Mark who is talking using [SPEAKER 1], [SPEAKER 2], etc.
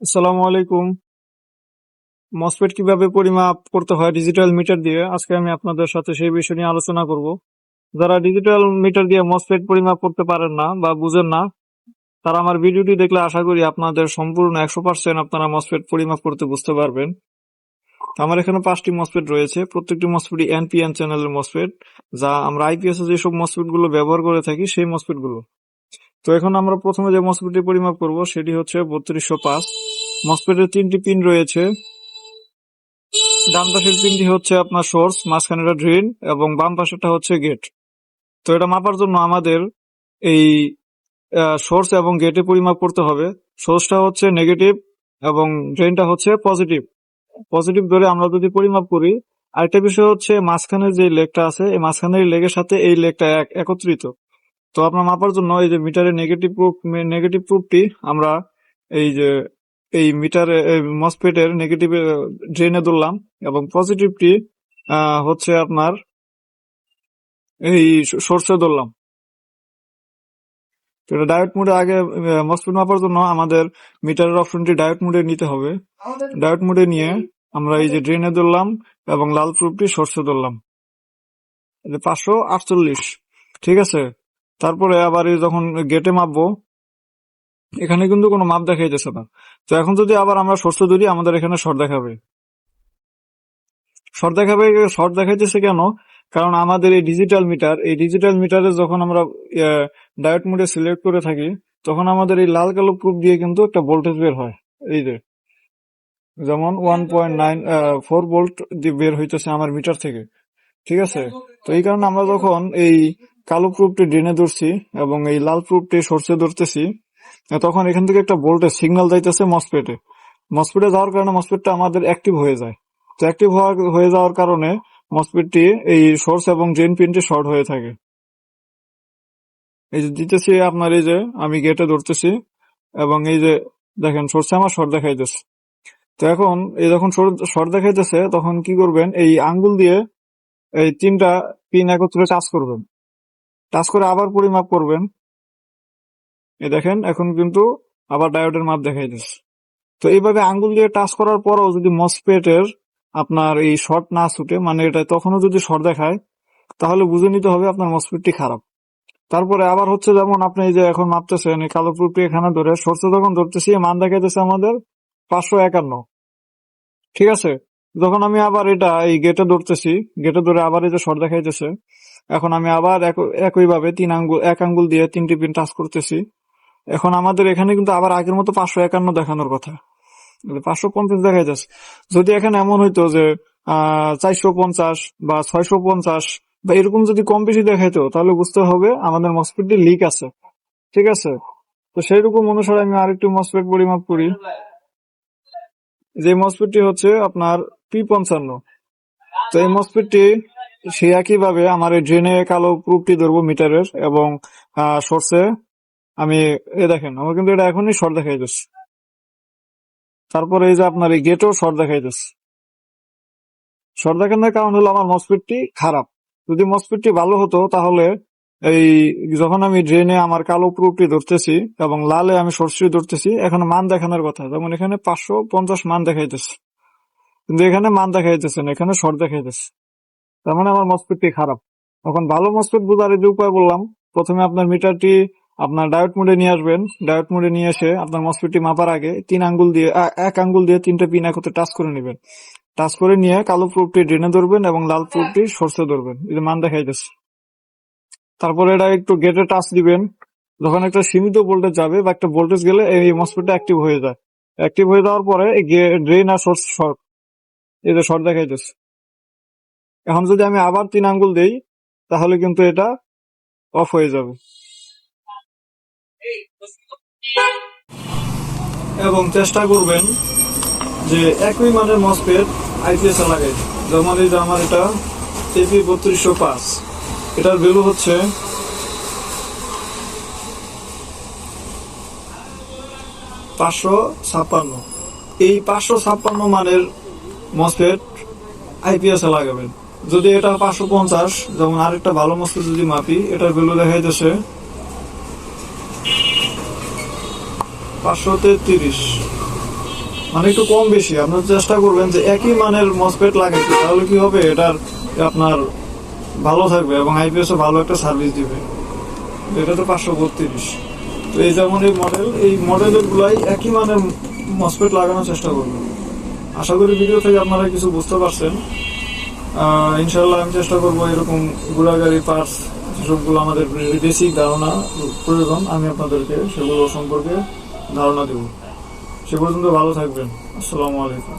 [SPEAKER 1] আসসালামু আলাইকুম। মসফেট কীভাবে পরিমাপ করতে হয় ডিজিটাল মিটার দিয়ে? আজকে আমি আপনাদের সাথে সেই বিষয় নিয়ে আলোচনা করব। যারা ডিজিটাল মিটার দিয়ে মসফেট পরিমাপ করতে পারেন না বা বুঝেন না, তারা আমার ভিডিওটি দেখলে আশা করি আপনাদের সম্পূর্ণ একশো পার্সেন্ট আপনারা মসফেট পরিমাপ করতে বুঝতে পারবেন। আমার এখানে পাঁচটি মসফেট রয়েছে। প্রত্যেকটি মসফেটই এনপিএন চ্যানেলের মসফেট যা আমরা আইপিএস যেসব মসফেটগুলো ব্যবহার করে থাকি, সেই মসফেটগুলো। তো এখন আমরা প্রথমে যে মসফেটটি পরিমাপ করব, সেটি হচ্ছে বত্রিশশো পাঁচ। মসফেটের তিনটি পিন রয়েছে। ডান পাশের পিনটি হচ্ছে আপনার সোর্স মাঝখানেটা ড্রেন এবং বাম পাশেরটা হচ্ছে গেট। তো এটা মাপার জন্য আমাদের এই সোর্স এবং গেটে পরিমাপ করতে হবে। সোর্সটা হচ্ছে নেগেটিভ এবং ড্রেনটা হচ্ছে পজিটিভ। পজিটিভ ধরে আমরা যদি পরিমাপ করি, আরেকটা বিষয় হচ্ছে মাঝখানে যে লেগটা আছে, এই মাঝখানের লেগের সাথে এই লেগটা এক, একত্রিত। তো আপনার মাপার জন্য এই যে মিটারের নেগেটিভ প্রুফ নেগেটিভ প্রুফটি আমরা এই যে এই মিটারে মসফেটের নেগেটিভ ড্রেনে ধরলাম এবং পজিটিভটি হচ্ছে আপনার এই সোর্সে ধরলাম। তো এটা ডায়োড মোডে আগে মসফেট মাপার জন্য আমাদের মিটারের অপশনটি ডায়োড মোডে নিতে হবে। ডায়োড মোডে নিয়ে আমরা এই যে ড্রেনে ধরলাম এবং লাল প্রুফটি সোর্সে ধরলাম। পাঁচশো আটচল্লিশ ঠিক আছে? তারপরে আবার যখন গেটে মাপবো, এখানে কিন্তু কোনো মাপ দেখাইতেছে না। তো এখন যদি আবার আমরা শর্ত ধরি, আমাদের এখানে শর্ট দেখাবে। শর্ট দেখাবে, শর্ট দেখাইতেছে কেন? কারণ আমাদের এই ডিজিটাল মিটার এই ডিজিটাল মিটারে যখন আমরা ডায়োড মোডে সিলেক্ট করে থাকি, তখন আমাদের এই লাল কালো প্রুফ দিয়ে কিন্তু একটা ভোল্টেজ বের হয়। এই যে, যেমন one point nine four volt বের হইতেছে আমার মিটার থেকে। ঠিক আছে? তো এই কারণে আমরা যখন এই কালো প্রুফটি ড্রেনে ধরছি এবং এই লাল প্রুফটি সরষে ধরতেছি। তখন এখান থেকে একটা ভোল্টেজ সিগন্যাল যাইতেছে মসপেটে মসপেটে যাওয়ার কারণে মসপেটটা আমাদের অ্যাক্টিভ হয়ে যায়। তো অ্যাক্টিভ হয়ে যাওয়ার কারণে মসপেটটি এই সোর্স এবং ড্রেন পিনটি শর্ট হয়ে থাকে। এই যে দিতেছি আপনার এই যে, আমি গেটে ধরতেছি এবং এই যে দেখেন সোর্সে আমার শর্ট দেখাইতেছে। তো এখন এই যখন শর্ট দেখাইতেছে, তখন কি করবেন, এই আঙ্গুল দিয়ে এই তিনটা পিন একত্রে টাচ করবেন। টাচ করে আবার পরিমাপ করবেন। এ দেখেন, এখন কিন্তু আবার ডায়োডের মাপ দেখাই দেখাইতেছে। তো এইভাবে আঙ্গুল দিয়ে টাচ করার পরও যদি মসপেটের আপনার এই শর্ট না ছুটে মানে এটা তখনও যদি শর্ট দেখায়, তাহলে বুঝে নিতে হবে আপনার মসপেটটি খারাপ। তারপরে আবার হচ্ছে যেমন আপনি এই যে এখন মাপতেছেন, এই কালো প্রুফটি এখানে ধরে, সরষে যখন ধরতেছি মান দেখাইতেছে আমাদের পাঁচশো একান্ন। ঠিক আছে? যখন আমি আবার এটা, এই গেটে ধরতেছি গেটে ধরে আবার এই যে শর্ট দেখাইতেছে, এখন আমি আবার একইভাবে তিন আঙ্গুল, এক আঙ্গুল দিয়ে তিনটি পিন টাচ করতেছি। এখন আমাদের এখানে কিন্তু আবার আগের মতো পাঁচশো একান্ন দেখানোর কথা। পাঁচশো পঞ্চাশ দেখা যাচ্ছে যদি এখানে এমন হইতো যে চারশো পঞ্চাশ বা ছয়শো পঞ্চাশ বা এরকম যদি কম বেশি দেখাইতো, তাহলে বুঝতে হবে আমাদের মসপেটটি লিক আছে। ঠিক আছে? তো সেই রকম অনুসারে আমি আরেকটু মসপেট পরিমাপ করি। যে মসপেটটি হচ্ছে আপনার পি পঞ্চান্ন। তো এই মসপেটটি সে একইভাবে আমার এই ড্রেনে কালো প্রুফটি ধরবো মিটারের এবং সোর্সে আমি, এ দেখেন, আমার কিন্তু এটা এখনই শর্ট দেখাই যাচ্ছে তারপরে এই যে আপনার এই গেটও শর্ট দেখাই যাচ্ছে শর্ট দেখানোর কারণ হলো আমার মসপিটটি খারাপ। যদি মসপিটটি ভালো হতো, তাহলে এই যখন আমি ড্রেনে আমার কালো প্রুফটি ধরতেছি এবং লালে আমি সরষে ধরতেছি, এখন মান দেখানোর কথা। যেমন এখানে পাঁচশো পঞ্চাশ মান দেখাইতেছে। কিন্তু এখানে মান দেখাইতেছে না, এখানে শর্ট দেখাইতেছে। তার মানে আমার মসপিটটি খারাপ। এখন ভালো মসপিট বোঝার এই যে উপায় বললাম, প্রথমে আপনার মিটারটি আপনার ডায়োড মোডে নিয়ে আসবেন। ডায়োড মোডে নিয়ে এসে আপনার মসপিটটি মাপার আগে তিন আঙ্গুল দিয়ে এক আঙ্গুল দিয়ে তিনটা পিন একত্রে টাচ করে নেবেন। টাচ করে নিয়ে কালো প্রুফটি ড্রেনে ধরবেন এবং লাল প্রুফটি সরষে ধরবেন। এই মান দেখাইতেছে। তারপরে এটা একটু গেটে টাচ দিবেন। যখন একটা সীমিত ভোল্টেজ যাবে বা একটা ভোল্টেজ গেলে এই মসপিটটা অ্যাক্টিভ হয়ে যায়। অ্যাক্টিভ হয়ে যাওয়ার পরে ড্রেন আর সোর্স শর্ট যে শর্ট দেখাইতেছে। এখন যদি আমি আবার তিন আঙ্গুল দেই, তাহলে কিন্তু এটা অফ হয়ে যাবে। এবং চেষ্টা করবেন যে একই মানের মসপেট আইপিএস লাগাই। যেমন এই যে আমার এটা এপি বত্রিশশো পাঁচ। এটার ভ্যালু হচ্ছে পাঁচশো ছাপ্পান্ন। এই পাঁচশো ছাপ্পান্ন মানের মসপেট আইপিএস লাগাবেন। যদি এটা পাঁচশো পঞ্চাশ, যেমন আরেকটা ভালো মসপেট যদি মাপি, এটার ভ্যালু দেখা যাচ্ছে পাঁচশো তেত্রিশ। মানে একটু কম বেশি। আপনার চেষ্টা করবেন যে একই মানের মসপেট লাগাইতে, তাহলে কি হবে? এটার আপনার ভালো থাকবে এবং আইপিএসও ভালো একটা সার্ভিস দিবে। এটা তো পাঁচশো বত্রিশ। তো এই যেমন এই মডেল এই মডেলের গুলাই একই মানের মসপেট লাগানোর চেষ্টা করবেন। আশা করি ভিডিও থেকে আপনারা কিছু বুঝতে পারছেন। ইনশাল্লাহ আমি চেষ্টা করব এরকম গুড়াগাড়ি পার্টস যেসবগুলো আমাদের বেসিক ধারণা, প্রয়োজন, আমি আপনাদেরকে সেগুলো সম্পর্কে ধারণা দেব। সে পর্যন্ত ভালো থাকবেন। আসসালামু আলাইকুম।